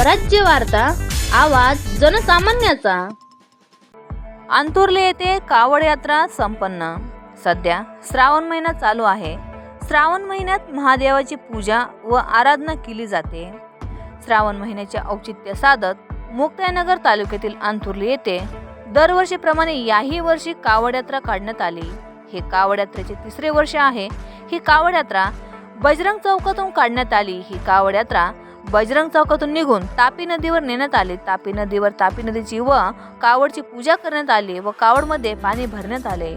स्वराज्य वार्ता आवाज जनसामान्याचा. अंतुर्ले येथे कावड यात्रा संपन्न. सध्या श्रावण महिना चालू आहे. श्रावण महिन्यात महादेवाची पूजा व आराधना केली जाते. श्रावण महिन्याचे औचित्य साधत मुक्तायनगर तालुक्यातील अंतुर्ली येथे दरवर्षीप्रमाणे याही वर्षी कावड यात्रा काढण्यात आली. हे कावड यात्रेचे तिसरे वर्ष आहे. ही कावड यात्रा बजरंग चौकातून काढण्यात आली. ही कावड यात्रा बजरंग चौकातून निघून तापी नदीवर नेण्यात आली. तापी नदीवर तापी नदीची व कावडची पूजा करण्यात आली व कावडमध्ये पाणी भरण्यात आले.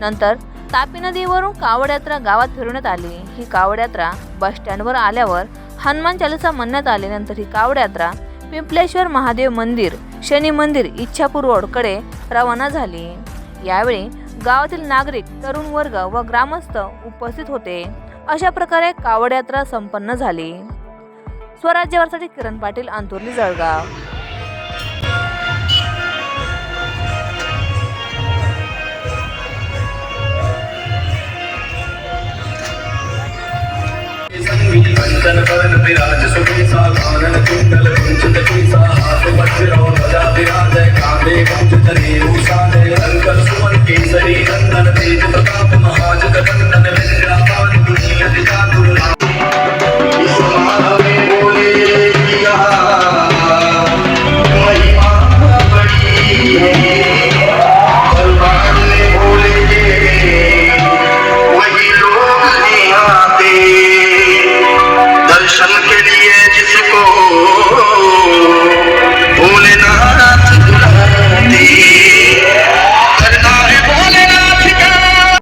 नंतर तापी नदीवरून कावड यात्रा गावात फिरवण्यात आली. ही कावड यात्रा बस स्टँडवर आल्यावर हनुमान चालिसा म्हणण्यात आले. नंतर ही कावड यात्रा पिंपलेश्वर महादेव मंदिर शनी मंदिर इच्छापूर रोडकडे रवाना झाली. यावेळी गावातील नागरिक तरुण वर्ग व ग्रामस्थ उपस्थित होते. अशा प्रकारे कावड यात्रा संपन्न झाली. स्वराज्यावरसाठी किरण पाटील अंतुर्ली जळगाव. कंचन वरण विराज सुबेसा कानन कुंडल कुंचित केसा हाथ वज्रो ध्वजा विराज कांधे कुंचित साधे सुमन केसरी नंदन तेज